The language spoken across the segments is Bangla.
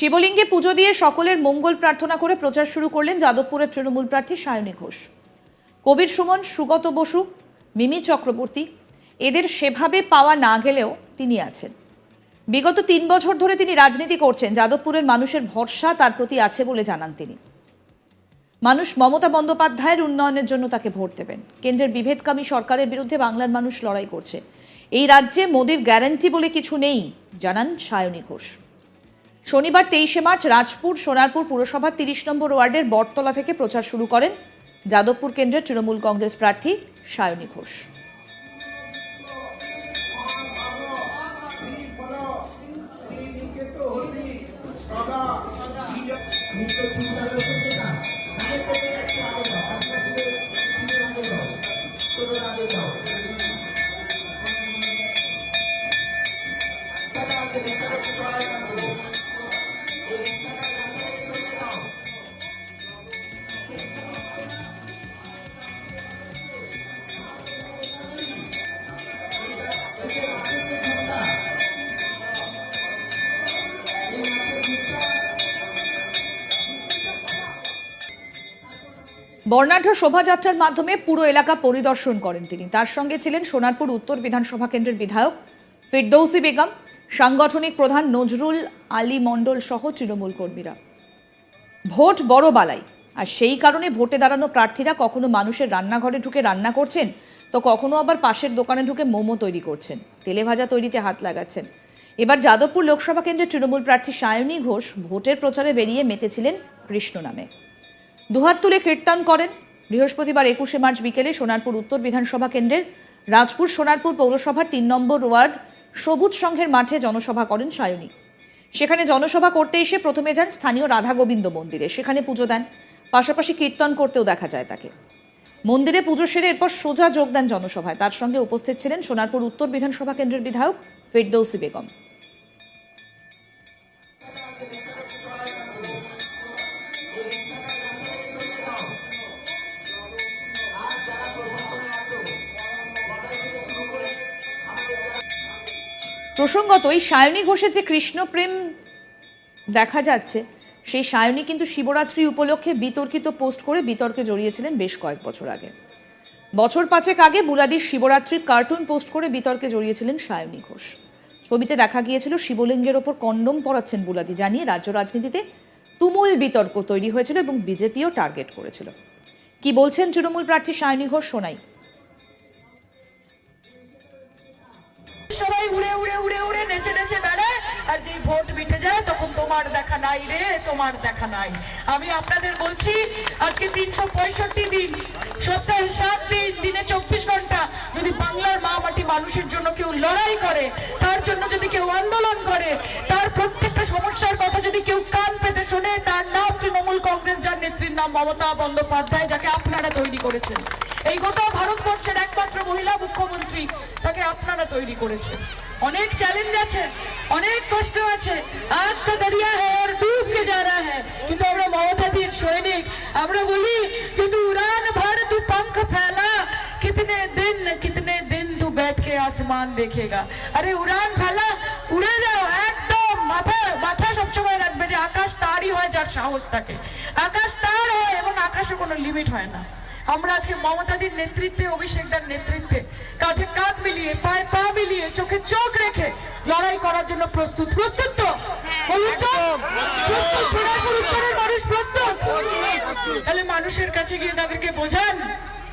শিবলিঙ্গে পুজো দিয়ে সকলের মঙ্গল প্রার্থনা করে প্রচার শুরু করলেন যাদবপুরের তৃণমূল প্রার্থী সায়নী ঘোষ। কবির সুমন, সুগত বসু, মিমি চক্রবর্তী এদের সেভাবে পাওয়া না গেলেও তিনি আছেন। বিগত তিন বছর ধরে তিনি রাজনীতি করছেন, যাদবপুরের মানুষের ভরসা তার প্রতি আছে বলে জানান তিনি। মানুষ মমতা বন্দ্যোপাধ্যায়ের উন্নয়নের জন্য তাকে ভোট দেবেন। কেন্দ্রের বিভেদকামী সরকারের বিরুদ্ধে বাংলার মানুষ লড়াই করছে। এই রাজ্যে মোদির গ্যারান্টি বলে কিছু নেই, জানান সায়নী ঘোষ। শনিবার তেইশে মার্চ রাজপুর সোনারপুর পুরসভার তিরিশ নম্বর ওয়ার্ডের বটতলা থেকে প্রচার শুরু করেন যাদবপুর কেন্দ্রের তৃণমূল কংগ্রেস প্রার্থী সায়নী ঘোষ। বর্ণাঢ্য শোভাযাত্রার মাধ্যমে পুরো এলাকা পরিদর্শন করেন তিনি। তার সঙ্গে ছিলেন সোনারপুর উত্তর বিধানসভা কেন্দ্রের বিধায়ক ফিরদৌসি বেগম, সাংগঠনিক প্রধান নজরুল আলী মণ্ডল সহ তৃণমূল কর্মীরা। ভোট বড় বালাই। আর সেই কারণে ভোটে দাঁড়ানো প্রার্থীরা কখনো মানুষের রান্নাঘরে ঢুকে রান্না করছেন, তো কখনো আবার পাশের দোকানে ঢুকে মোমো তৈরি করছেন। তেলে ভাজা তৈরিতে হাত লাগাচ্ছেন। এবার যাদবপুর লোকসভা কেন্দ্রের তৃণমূল প্রার্থী সায়নী ঘোষ ভোটের প্রচারে বেরিয়ে মেতেছিলেন কৃষ্ণ নামে। দুহাত তুলে কীর্তন করেন। বৃহস্পতিবার একুশে মার্চ বিকেলে সোনারপুর উত্তর বিধানসভা কেন্দ্রের রাজপুর সোনারপুর পৌরসভার তিন নম্বর ওয়ার্ড সবুজ সংঘের মাঠে জনসভা করেন সায়নী। সেখানে জনসভা করতে এসে প্রথমে যান স্থানীয় রাধা গোবিন্দ মন্দিরে। সেখানে পুজো দেন, পাশাপাশি কীর্তন করতেও দেখা যায় তাকে। মন্দিরে পুজো সেরে এরপর সোজা যোগ দেন জনসভায়। তার সঙ্গে উপস্থিত ছিলেন সোনারপুর উত্তর বিধানসভা কেন্দ্রের বিধায়ক ফেরদৌসি বেগম। প্রসঙ্গত সায়নী ঘোষের যে কৃষ্ণপ্রেম দেখা যাচ্ছে, সেই সায়নী কিন্তু শিবরাত্রি উপলক্ষে বিতর্কিত পোস্ট করে বিতর্কে জড়িয়েছিলেন বেশ কয়েক বছর আগে। বছর পাঁচেক আগে বুলাদির শিবরাত্রির কার্টুন পোস্ট করে বিতর্কে জড়িয়েছিলেন সায়নী ঘোষ। ছবিতে দেখা গিয়েছিল শিবলিঙ্গের ওপর কন্ডম পরাচ্ছেন বুলাদি, জানিয়ে রাজ্য রাজনীতিতে তুমুল বিতর্ক তৈরি হয়েছিল এবং বিজেপিও টার্গেট করেছিল। কি বলছেন তৃণমূল প্রার্থী সায়নী ঘোষ শোনাই। তোমার দেখা নাই রে, তোমার দেখা নাই। আমি আপনাদের বলছি, আজকে তিনশো পঁয়ষট্টি দিন, সপ্তাহে সাত দিন, দিনে চব্বিশ ঘণ্টা যদি বাংলার মা মাটি মানুষের জন্য কেউ লড়াই করে, তার জন্য যদি কেউ আন্দোলন করে, তার প্রত্যেকটা সমস্যার কথা যদি কেউ কান পেতে শোনে, তার নাম তৃণমূল কংগ্রেস, যার নেত্রীর নাম মমতা বন্দ্যোপাধ্যায়, যাকে আপনারা তৈরি করেছেন। এই গোটা ভারতবর্ষের একমাত্র মহিলা মুখ্যমন্ত্রী, তাকে আপনারা তৈরি করেছেন। অনেক চ্যালেঞ্জ আছে অনেক কষ্ট আছে আগ তো দরিয়া है और डूब के जा रहा है কিন্তু আমরা মমতাদির সৈনিক আমরা বলি যে তু উড়ান ভর তু पंख फैला कितने दिन कितने दिन तू बैठ के आसमान देखेगा আরে উড়ান ফেলা উড়ে যাও একদম মাথা মাথা সবসময় রাখবে যে আকাশ তারই হয় যার সাহস থাকে আকাশ তার হয় এবং আকাশে কোনো লিমিট হয় না আমরা আজকে মমতাদির নেতৃত্বে অভিষেকদার নেতৃত্বে কাঁধে কাঁধ মিলিয়ে পায়ে পা মিলিয়ে চোখে চোখ রেখে লড়াই করার জন্য প্রস্তুত। প্রস্তুত তো? মানুষ প্রস্তুত? তাহলে মানুষের কাছে গিয়ে তাদেরকে বোঝান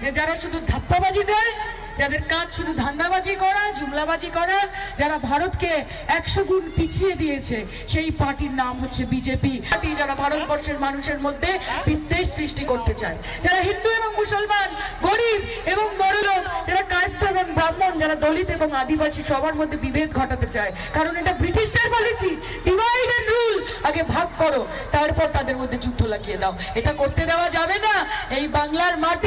যে যারা শুধু ধাপ্পাবাজি দেয় যাদের কাজ শুধু ধান্দাবাজি করা, জুমলাবাজি করা, যারা ভারতকে একশো গুণ পিছিয়ে দিয়েছে, সেই পার্টির নাম হচ্ছে বিজেপি। পার্টি যারা ভারতবর্ষের মানুষের মধ্যে বিদ্বেষ সৃষ্টি করতে চায়। যারা হিন্দু এবং মুসলমান, গরিব এবং বড়লোক যারা কাস্ট এবং ব্রাহ্মণ, যারা দলিত এবং আদিবাসী, সবার মধ্যে বিভেদ ঘটাতে চায়। কারণ এটা ব্রিটিশদের পলিসি ডিভাইড এন্ড রুল আগে ভাগ করো, তারপর তাদের মধ্যে যুদ্ধ লাগিয়ে দাও। এটা করতে দেওয়া যাবে না। এই বাংলার মাটি